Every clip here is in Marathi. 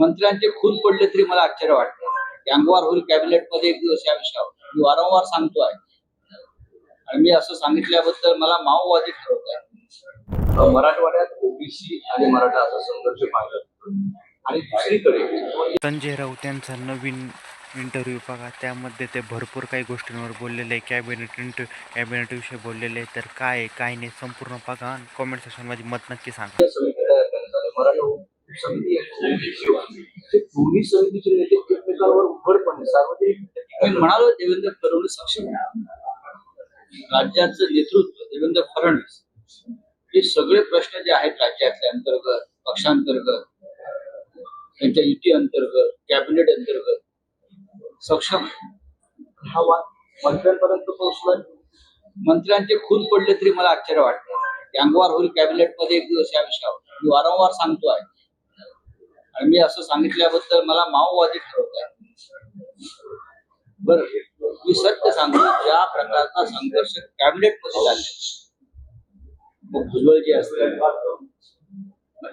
मंत्र्यांचे खून पडले तरी मला आश्चर्य वाटतं. गँगवार होईल कॅबिनेटमध्ये एक दिवस या विषयावर. मी वारंवार सांगतोय आणि मी असं सांगितल्याबद्दल मला माओवादी ठरवत आहे. मराठवाड्यात ओबीसी आणि मराठा असा संघर्ष पाहिला. आणि दुसरीकडे संजय राऊत यांचा नवीन इंटरव्ह्यू बघा. त्यामध्ये ते भरपूर काही गोष्टींवर बोललेले आहे. कॅबिनेट इंटर कॅबिनेटविषयी बोललेले आहे. तर काय आहे काय नाही संपूर्ण बघा. कॉमेंट सेक्शनमध्ये मत नक्की सांगा. दोन्ही समितीचे नेते एकमेकांवर उघडपणे सार्वजनिक म्हणालो देवेंद्र फडणवीस सक्षम आहे. राज्याचं नेतृत्व देवेंद्र फडणवीस. हे सगळे प्रश्न जे आहेत राज्यातल्या अंतर्गत पक्षांतर्गत त्यांच्या युती अंतर्गत कॅबिनेट अंतर्गत सक्षम आहे. हा वाद मंत्र्यांपर्यंत पोहोचलाय? मंत्र्यांचे खून पडले तरी मला आश्चर्य वाटतं. गँगवार होईल कॅबिनेटमध्ये एक दिवस या विषयावर. मी वारंवार सांगतोय आणि मी असं सांगितल्याबद्दल मला माओवादी ठरवत आहे बर मी सत्य सांगतो ज्या प्रकारचा संघर्ष कॅबिनेटमध्ये चालले मग भुजबळ जे असतात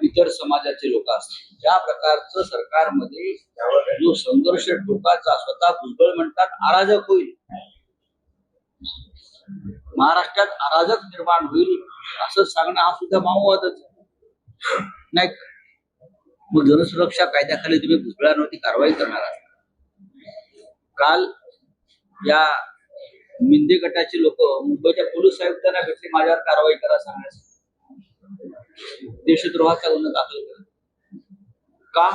इतर समाजाचे लोक असतात ज्या प्रकारचं सरकारमध्ये जो संघर्ष टोकाचा स्वतः भुजबळ म्हणतात अराजक होईल. महाराष्ट्रात अराजक निर्माण होईल असं सांगणं हा सुद्धा माओवादच नाही का? मग जनसुरक्षा कायद्याखाली तुम्ही भुजबळांवरती कारवाई करणार आहात. काल या मिंदे गटाची लोक मुंबईच्या पोलीस आयुक्तांना भेटले माझ्यावर कारवाई करा सांगण्यास. देशद्रोहाचा गुन्हा दाखल करा. का?